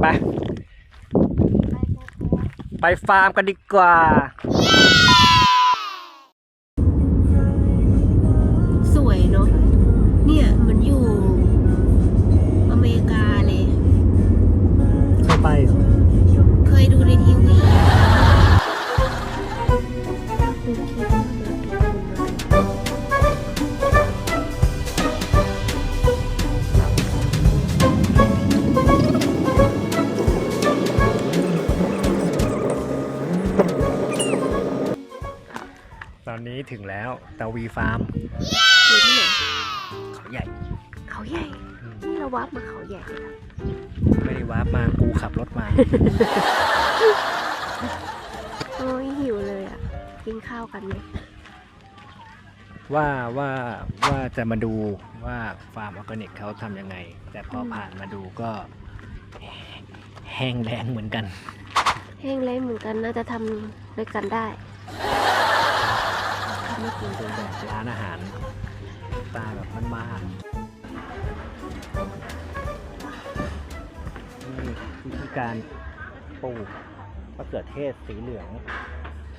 ไป ไปฟาร์มกันดีกว่า อนนี้ถึงแล้วตาวีฟาร์มอยู่ที่ไหนเขาใหญ่ เขาใหญ่อืมนี่เราวับมาเขาใหญ่เลยนะไม่ได้วาร์ปมากูขับรถมา โอ้ยหิวเลยอะ กินข้าวกันไหมว่าว่าว่าจะมาดูว่าฟาร์มออร์แกนิกเขาทำยังไง แต่พอผ่านมาดูก็แห้งแรงเหมือนกัน แห้งเล้งเหมือนกันน่าจะทำด้วยกันได้ทำ ไม่กินเป็นแบบร้านอาหารสไตล์แบบบ้านๆนี่วิธีการปลูกมะเขือเทศสีเหลือง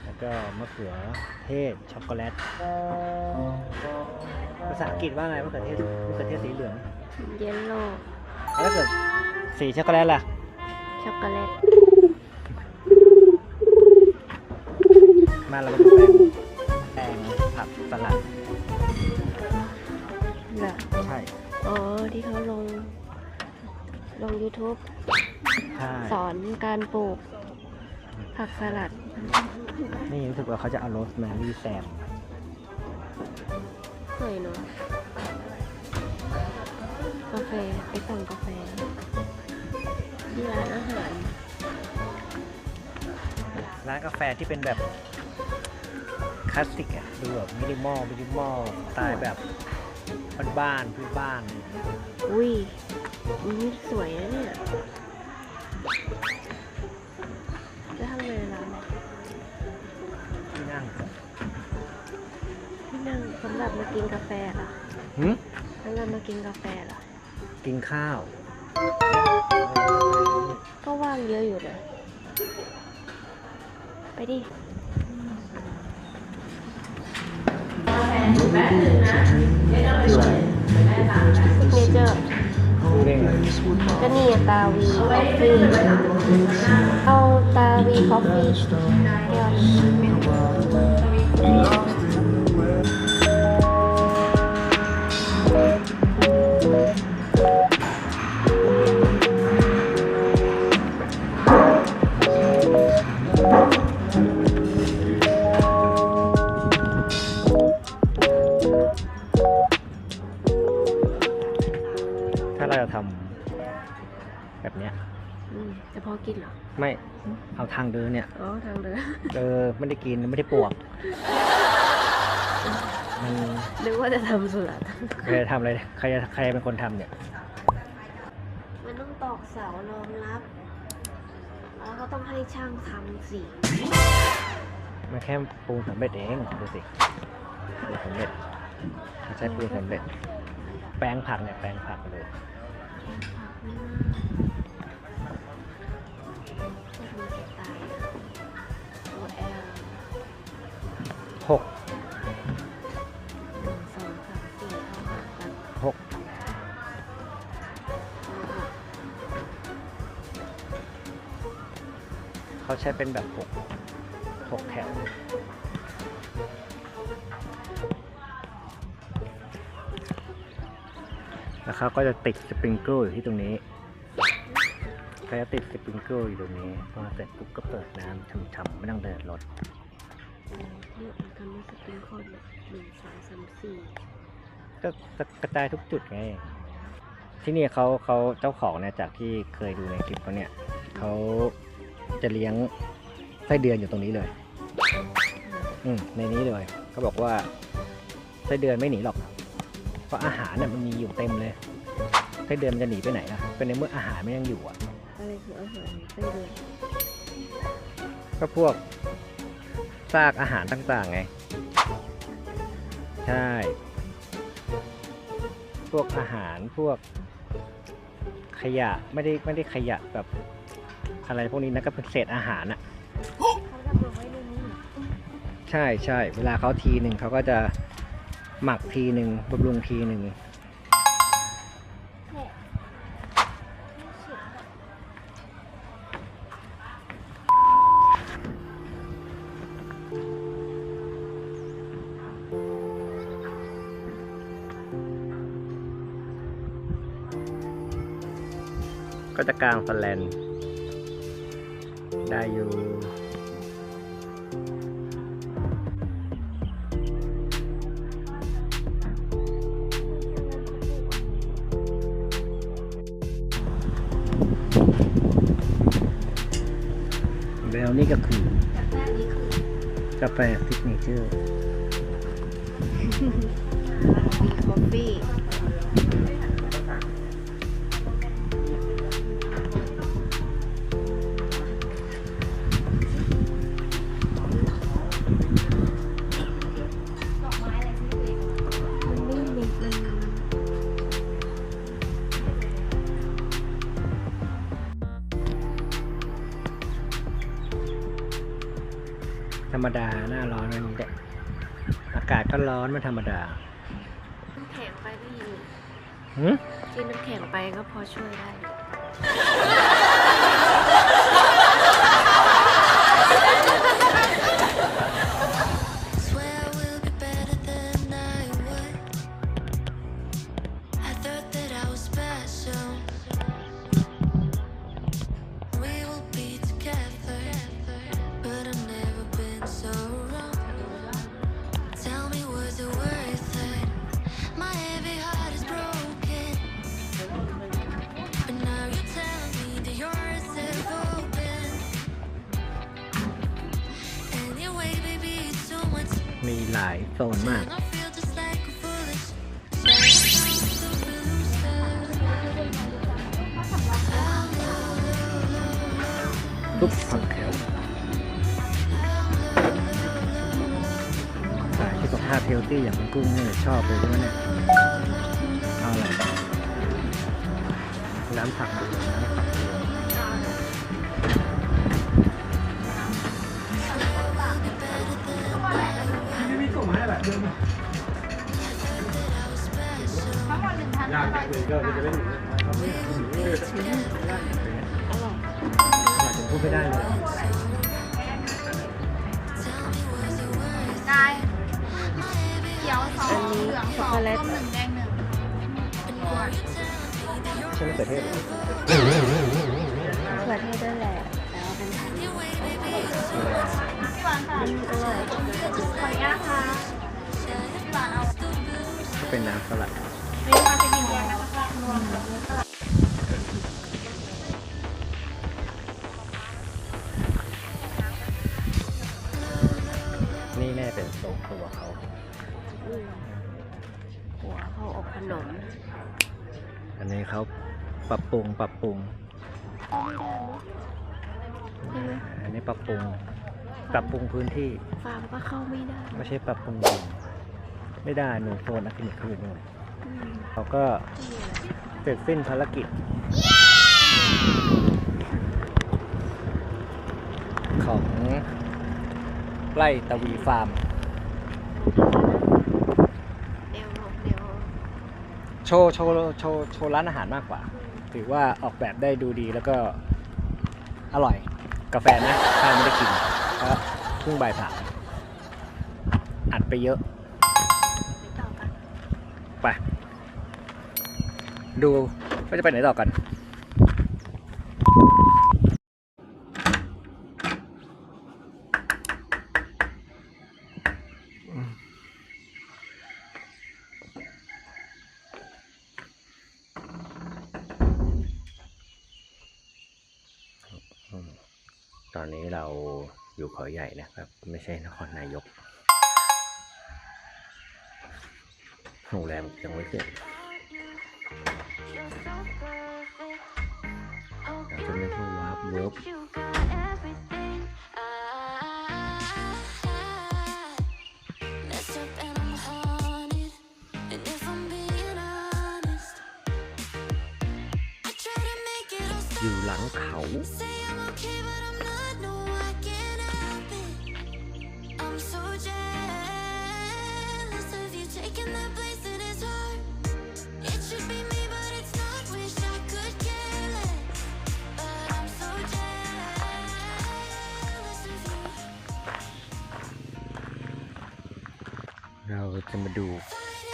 แล้วก็มะเขือเทศช็อกโกแลต ภาษาอังกฤษว่าไงมะเขือเทศมะเขือเทศสีเหลือง เยลโล่แล้วถ้าเกิดสีช็อกโกแลตล่ะ ช็อกโกแลต มาเรามาดูแปลงแปลง ผักสลัดเหรอใช่ อ๋อ ที่เขาลง ลง YouTube ใช่ สอนการปลูก ผักสลัด นี่รู้สึกว่าเขาจะเอาโรสแมรี่แซมสวยเนาะกาแฟไปสั่งกาแฟที่ร้านอาหาร ร้านกาแฟที่เป็นแบบ คลาสสิกอะดูแบบมินิมอลมินิมอลสไตล์แบบบ้านๆพื้นบ้านอุ้ยนี่สวยนะเนี่ย จะทำไงร้านเนี่ยที่นั่งที่นั่งสำหรับมากินกาแฟเหรอหืมสำหรับมากินกาแฟเหรอ กินข้าว ก็ว่างเยอะอยู่ นะไปดิซิกเนเจอร์เร่งก็นี่อะตาวีคอฟฟี่เอาตาวีคอฟฟี่แก้วหนึ่ ถ้าเราจะทำแบบเนี้ยอืมจะพอกินเหรอ ไม่ เอาทางเดินเนี่ย อ๋อ ทางเดิน เออ ไม่ได้กิน ไม่ได้ปวกมันนึกว่าจะทำสุรัตใครจะทำอะไร ใครจะใครเป็นคนทำเนี่ย มันต้องตอกเสารองรับ แล้วก็ต้องให้ช่างทำสิ มันแค่ปูนสำเร็จเองดูสิปูนสำเร็จไม่ใช่ปูนสำเร็จ แปลงผักเนี่ยแปลงผักเลยมีสไตล์อะตัวแอลหกหนึ่งสองสามสี่เท่ากันหกเขาใช้เป็นแบบหกหกแถว เขาก็จะติดสปริงเกิลอยู่ที่ตรงนี้เขาจะติดสปริงเกิลอยู่ตรงนี้พอเสร็จปุ๊บก็เปิดน้ำช่ำๆไม่ต้องเดินรถเนี่ยมันทำให้สปริงคอนเนี่ยหนึ่งสองสามสี่ก็กระจายทุกจุดไง ที่นี่เขาเขาเจ้าของเนี่ยจากที่เคยดูในคลิปเขาเนี่ยเขาจะเลี้ยงไส้เดือนอยู่ตรงนี้เลย อืมในนี้เลยเขาบอกว่าไส้เดือนไม่หนีหรอกเพ ราะอาหารเนี่ยมันมีอยู่เต็มเลยไส้เดือนมันจะหนีไปไหนล่ะเป็นในเมื่ออาหารมันยังอยู่อะอะไรคืออาหารไส้เดือนก็พวกซากอาหารต่างๆไง ใช่ พวกอาหารพวกขขยะไม่ได้ไม่ได้ขยะแบบอะไรพวกนี้นะก็เป็นเศษอาหารอะเขาดับลงไว้ในนี้ใช่ใช่เวลาเขาทีหนึ่งเขาก็จะหมัก ทีหนึ่งบำรุงทีหนึ่งก็จะกลางสแลนได้อยู่ แล้วนี่ก็คือแต่แม่นี้คือกาแฟซิกเนเจอร์มีากาศก็ร้อนมันธรรมดาน้ำแข็งไปก็ยินหืมกินน้ำแข็งไปก็พอช่วยได้ ซนมาก ทุกผักแถวสายที่สุขภาพเฮลตี้อย่างกุ้งนี่ชอบเลยใช่ไหมเนี่ย เอาอะไรน้ำผักดูน้ ช่มะเขือเทศเขือเทศด้วยแหละแล้วเป็นพันพี่หวานค่ะอร่อยขออนุญาตค่ะพี่หวานเอาก็เป็นน้ำสลัดเป็นคาเฟอีนแดงนะคะรวมนี่แน่เป็นโซนตัวเขาอืมหัวเขาอบขนมอันนี้เขา ปรับปรุงปรับปรุงใช่ไหมอันนี้ปรับปรุง ปรับปรุงพื้นที่ ฟาร์มก็เข้าไม่ได้ไม่ใช่ปรับปรุงดินไม่ได้หนูโซนอะคริลิกเขาอยู่นู่นอืมเขาก็เสร็จสิ้นภารกิจ ของไร่ตะวีฟาร์ม เดี๋ยวเดี๋ยวโชว์โชว์โชว์โชว์ร้านอาหารมากกว่า ถือว่าออกแบบได้ดูดีแล้วก็อร่อยกาแฟนะถ้าไม่ได้กินเพราะเพิ่งบ่ายผ่านอัดไปเยอะไปต่อกันไปดูว่าจะไปไหนต่อกัน เราอยู่เขาใหญ่นะครับ ไม่ใช่นครนายก โรงแรมยังไม่เสร็จเราจะไม่พูดว่าเวิร์บ You got everything I messed up and I'm จะมาดู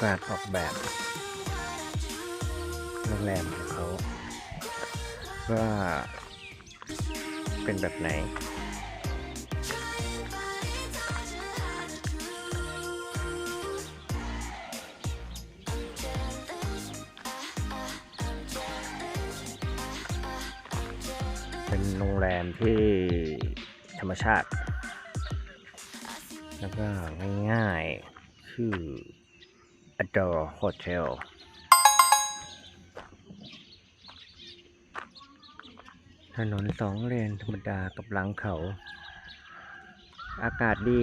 การออกแบบโรงแรมของเขาว่าเป็นแบบไหนเป็นโรงแรมที่ธรรมชาติ แล้วก็ง่ายๆ ชื่อ Adore Hotel ถนนสองเลนธรรมดากับหลังเขา อากาศดี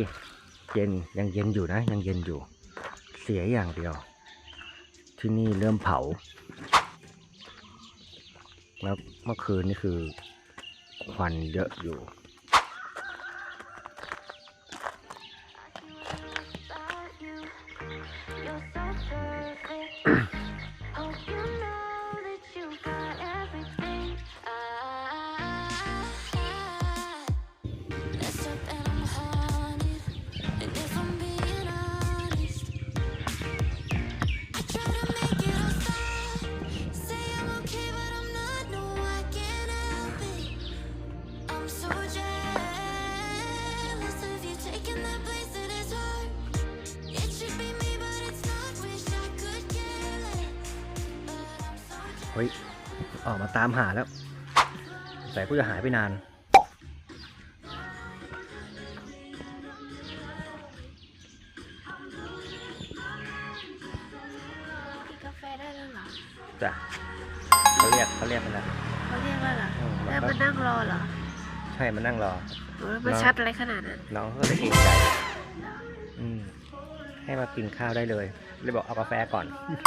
เย็นยังเย็นอยู่นะ ยังเย็นอยู่ เสียอย่างเดียว ที่นี่เริ่มเผา แล้วเมื่อคืนนี่คือควันเยอะอยู่ ออกมาตามหาแล้ว แต่กูจะหายไปนานกาแฟได้แล้วเหรอจ้ะเขาเรียกเขาเรียกนะเขาเรียกว่าเหรออืมแล้วมานั่งรอเหรอใช่มานั่งรอ โอ้ยมาชัดอะไรขนาดนั้นน้องเขาก็เลยเกรงใจอืมให้มากินข้าวได้เลยเลยบอกเอากาแฟก่อนนี่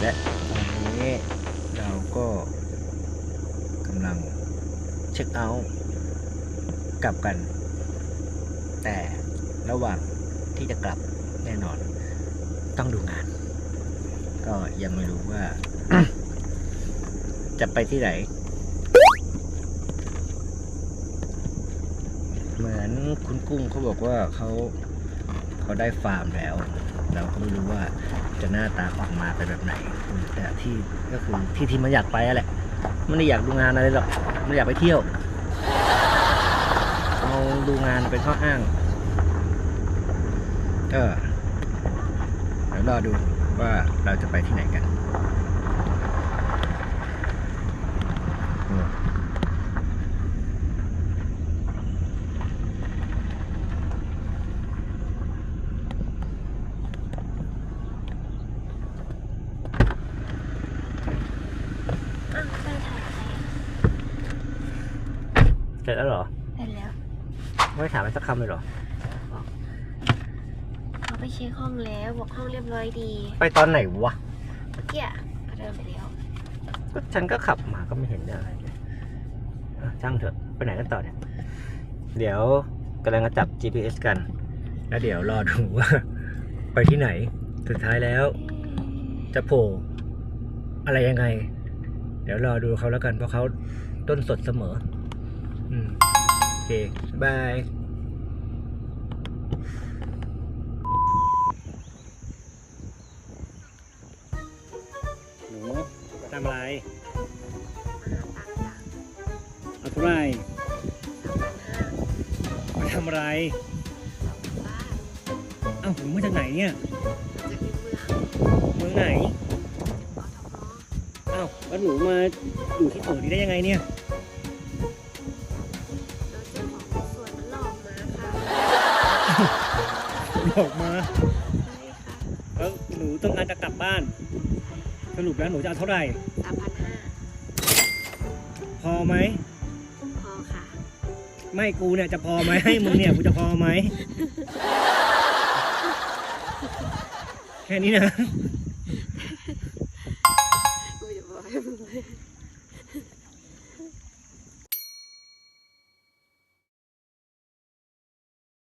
และตอนนี้เราก็กำลังเช็คเอาท์กลับกัน แต่ระหว่างที่จะกลับแน่นอน ต้องดูงาน ก็ยังไม่รู้ว่า จะไปที่ไหน เหมือนคุณกุ้งเขาบอกว่าเขาเขาได้ฟาร์มแล้ว เราก็ไม่รู้ว่าจะหน้าตาออกมาเป็นแบบไหน แต่ที่ก็คือที่ที่มันอยากไปอะแหละไม่ได้อยากดูงานอะไรหรอก มันอยากไปเที่ยวเอาดูงานเป็นข้ออ้าง เออเดี๋ยวรอดูว่าเราจะไปที่ไหนกันอืม อ้าวไปถ่ายใคร เสร็จแล้วเหรอเสร็จแล้วไม่ถามอะไรสักคำเลยเหรอเขาไปเช็คห้องแล้วบอกห้องเรียบร้อยดีไปตอนไหนวะเมื่อกี้อะเขาเดินไปแล้วก็ฉันก็ขับมาก็ไม่เห็นได้อะไรเลยอะช่างเถอะไปไหนกันต่อเนี่ยเดี๋ยวกำลังจะจับ GPS กัน แล้วเดี๋ยวรอดูว่า ไปที่ไหนสุดท้ายแล้ว จะโผล่อะไรยังไง เดี๋ยวรอดูเขาแล้วกันเพราะเขาต้นสดเสมอ อืมโอเคบายหนูทำอะไรเอาเท่าไรมาทำอะไร เอ้าหนูมาจากไหนเนี่ยเมืองไหน เอ้าแล้วหนูมาอยู่ที่โถนี้ได้ยังไงเนี่ย ออกมาค่ะบอกมา แล้วหนูต้องการจะกลับบ้าน สรุปแล้วหนูจะเอาเท่าไหร่ สามพันห้าพอไหม พอค่ะ ไม่กูเนี่ยจะพอไหมให้มึงเนี่ยกูจะพอไหม แค่นี้นะ